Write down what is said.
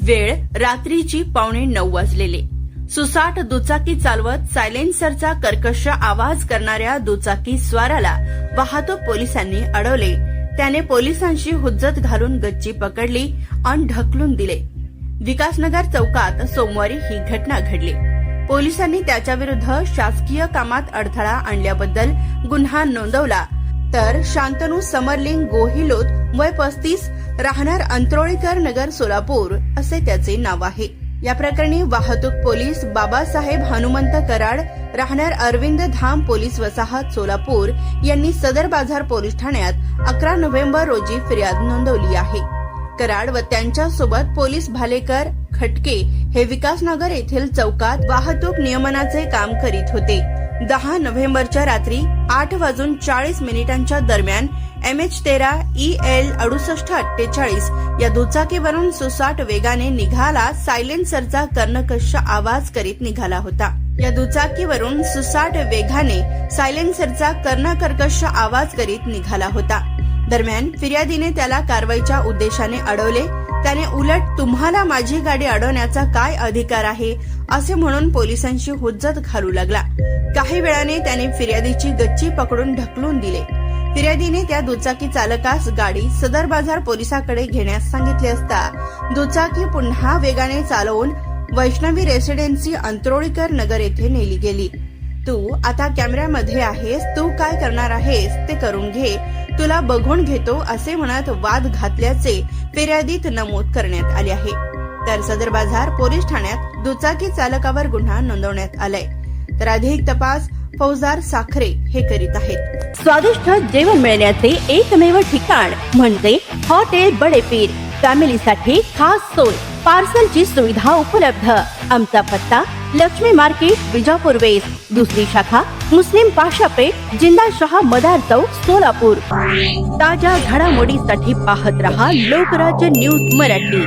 वेळ रात्रीची पावणे नऊ वाजलेले. सुसाट दुचाकी चालवत सायलेन्सरचा कर्कश आवाज करणाऱ्या दुचाकी स्वाराला वाहतूक पोलिसांनी अडवले. त्याने पोलिसांशी हुज्जत घालून गच्ची पकडली आणि ढकलून दिले. विकासनगर चौकात सोमवारी ही घटना घडली. पोलिसांनी त्याच्याविरुद्ध शासकीय कामात अडथळा आणल्याबद्दल गुन्हा नोंदवला. तर शांतनू समरलिंग गोहिलोत वय पस्तीस राहणार अंत्रोळीकर नगर सोलापूर असे त्याचे नाव आहे. या प्रकरणी वाहतूक पोलीस बाबासाहेब हनुमंत कराड राहणार अरविंद धाम पोलीस वसाहत सोलापूर यांनी सदर बाजार पोलीस ठाण्यात अकरा नोव्हेंबर रोजी फिर्याद नोंदवली आहे. कराड व त्यांच्यासोबत पोलीस भालेकर खटके हे विकासनगर येथील चौकात वाहतूक नियमनाचे काम करीत होते. दहा नोव्हेंबरच्या रात्री आठ वाजून चाळीस मिनिटांच्या दरम्यान एम एच तेरा ई एल अडुसष्ट अठ्ठेचाळीस या दुचाकीवरून सुसाट वेगाने निघाला सायलेन्सरचा कर्णकश आवाज करीत निघाला होता. या दुचाकीवरून सुसाट वेगाने सायलेन्सरचा कर्णकर्कश आवाज करीत निघाला होता. दरम्यान फिर्यादीने त्याला कारवाईच्या उद्देशाने अडवले त्याने उलट तुम्हाला माझी गाडी अडवण्याचा काय अधिकार आहे? असे म्हणून पोलिसांशी हुज्जत घालू लागला. काही वेळाने त्याने फिर्यादीची गच्ची पकडून ढकलून दिले. फिर्यादीने त्या दुचाकी चालकास गाडी सदर बाजार पोलिसाकडे घेण्यास सांगितले असता दुचाकी पुन्हा वेगाने चालवून वैष्णवी रेसिडेन्सी अंतरोळीकर नगर येथे नेली गेली. तू आता कॅमेऱ्यामध्ये आहेस तू काय करणार आहेस ते करून घे. तुला बघून घेतो असे म्हणत वाद घातल्याचे फिर्यादीत नमूद करण्यात आले आहे. तर सदर बाजार पोलीस ठाण्यात दुचाकी चालकावर गुन्हा नोंदवण्यात आलाय. तर अधिक तपास फौजदार साखरे हे करीत आहेत. स्वादिष्ट जेवण मिळण्याचे एकमेव ठिकाण म्हणजे हॉटेल बडेपीर. फॅमिलीसाठी खास सोय पार्सलची सुविधा उपलब्ध. आमचा पत्ता लक्ष्मी मार्केट, विजापूर वेस्ट। दूसरी शाखा, मुस्लिम पाशा पेट ज़िंदा शाह मदार चौक, सोलापूर। ताज्या घडामोडीसाठी पाहत रहा लोकराज्य न्यूज़ मराठी।